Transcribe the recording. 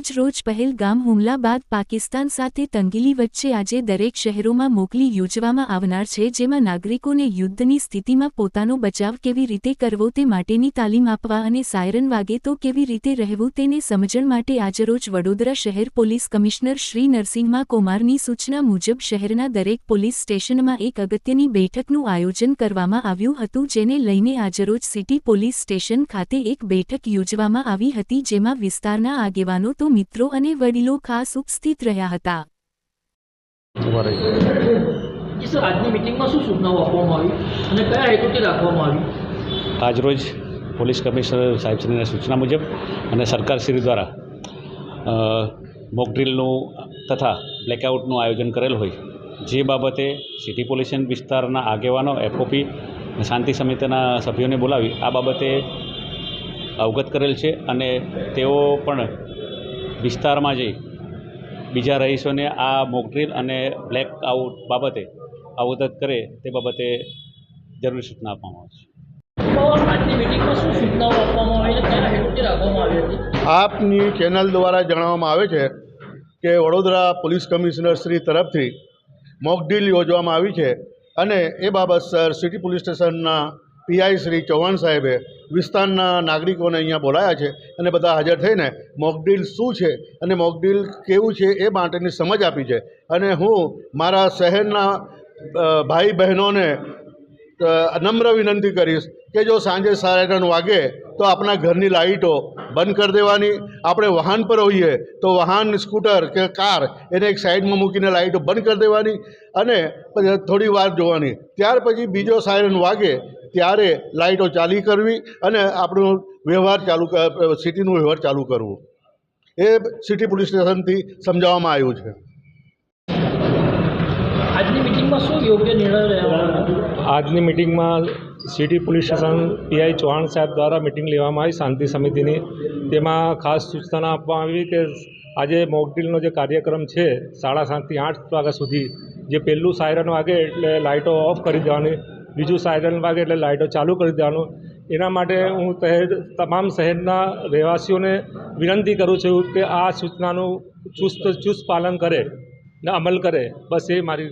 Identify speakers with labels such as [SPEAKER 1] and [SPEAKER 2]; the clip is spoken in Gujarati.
[SPEAKER 1] આજ રોજ પહેલગામ હુમલા બાદ પાકિસ્તાન સાથે તંગીલી વચ્ચે આજે દરેક શહેરોમાં મોકલી યોજવામાં આવનાર છે જેમાં નાગરિકોને યુદ્ધની સ્થિતિમાં પોતાનો બચાવ કેવી રીતે કરવો તે માટેની તાલીમ આપવા અને સાયરન વાગે તો કેવી રીતે રહેવું તેને સમજણ માટે આજરોજ વડોદરા શહેર પોલીસ કમિશનર શ્રી નરસિંહમાં કુમારની સૂચના મુજબ શહેરના દરેક પોલીસ સ્ટેશનમાં એક અગત્યની બેઠકનું આયોજન કરવામાં આવ્યું હતું જેને લઈને આજરોજ સિટી પોલીસ સ્ટેશન ખાતે એક બેઠક યોજવામાં આવી હતી જેમાં વિસ્તારના આગેવાનો તો મિત્રો અને વડીલો ખાસ ઉપસ્થિત રહ્યા હતા.
[SPEAKER 2] ઊભા રહી
[SPEAKER 3] જી સર આજની મિટિંગમાં શું સૂચનાઓ આપવામાં આવી અને કયા હેતુથી રાખવામાં આવી?
[SPEAKER 2] આજરોજ પોલીસ કમિશનર સાહેબશ્રીની સૂચના મુજબ અને સરકારશ્રી દ્વારા મોકડ્રીલનું તથા બ્લેકઆઉટનું આયોજન કરેલ હોય જે બાબતે સિટી પોલ્યુશન વિસ્તારના આગેવાનો એફઓપી શાંતિ સમિતિના સભ્યોને બોલાવી આ બાબતે અવગત કરેલ છે અને તેઓ પણ વિસ્તારમાં જઈ બીજા રહીશોને આ મોકડ્રીલ અને બ્લેકઆઉટ બાબતે અવગત કરે તે બાબતે જરૂરી સૂચના આપવામાં આવશે
[SPEAKER 3] આવી
[SPEAKER 4] આપની ચેનલ દ્વારા જણાવવામાં આવે છે કે વડોદરા પોલીસ કમિશનર શ્રી તરફથી મોકડ્રીલ યોજવામાં આવી છે અને એ બાબત સર સિટી પોલીસ સ્ટેશનના પીઆઈ શ્રી ચૌહાણ સાહેબે વિસ્તારના નાગરિકોને અહીંયા બોલાયા છે અને બધા હાજર થઈને મોકડીલ શું છે અને મોકડીલ કેવું છે એ માટેની સમજ આપી છે. અને હું મારા શહેરના ભાઈ બહેનોને નમ્ર વિનંતી કરીશ કે જો સાંજે સાડા ત્રણ વાગે તો આપણા ઘરની લાઇટો બંધ કરી દેવાની. આપણે વાહન પર હોઈએ તો વાહન, સ્કૂટર કે કાર એને એક સાઈડમાં મૂકીને લાઇટો બંધ કરી દેવાની અને થોડી વાર જોવાની. ત્યાર પછી બીજો સાયરન વાગે ત્યારે લાઇટો ચાલી કરવી અને આપણું વ્યવહાર ચાલુ સિટીનું વ્યવહાર ચાલુ કરવું. એ સિટી પોલીસ સ્ટેશનથી સમજાવવામાં આવ્યું છે.
[SPEAKER 3] આજની મિટિંગમાં શું યોગ્ય નિર્ણય
[SPEAKER 5] આજની મિટિંગમાં city police station P I Chauhan સાહેબ દ્વારા મિટિંગ લેવામાં આવી શાંતિ સમિતિની. તેમાં ખાસ સૂચના આપવામાં આવી કે આજે મોકડ્રીલનો જે કાર્યક્રમ છે સાડા સાતથી આઠ વાગ્યા સુધી જે પહેલું સાયરન વાગે એટલે લાઇટો ઓફ કરી દેવાની. બીજું સાયરન વાગે એટલે લાઇટો ચાલુ કરી દેવાનું. એના માટે હું શહેર, તમામ શહેરના રહેવાસીઓને વિનંતી કરું છું કે આ સૂચનાનું ચુસ્ત ચુસ્ત પાલન કરે ને અમલ કરે. બસ એ મારી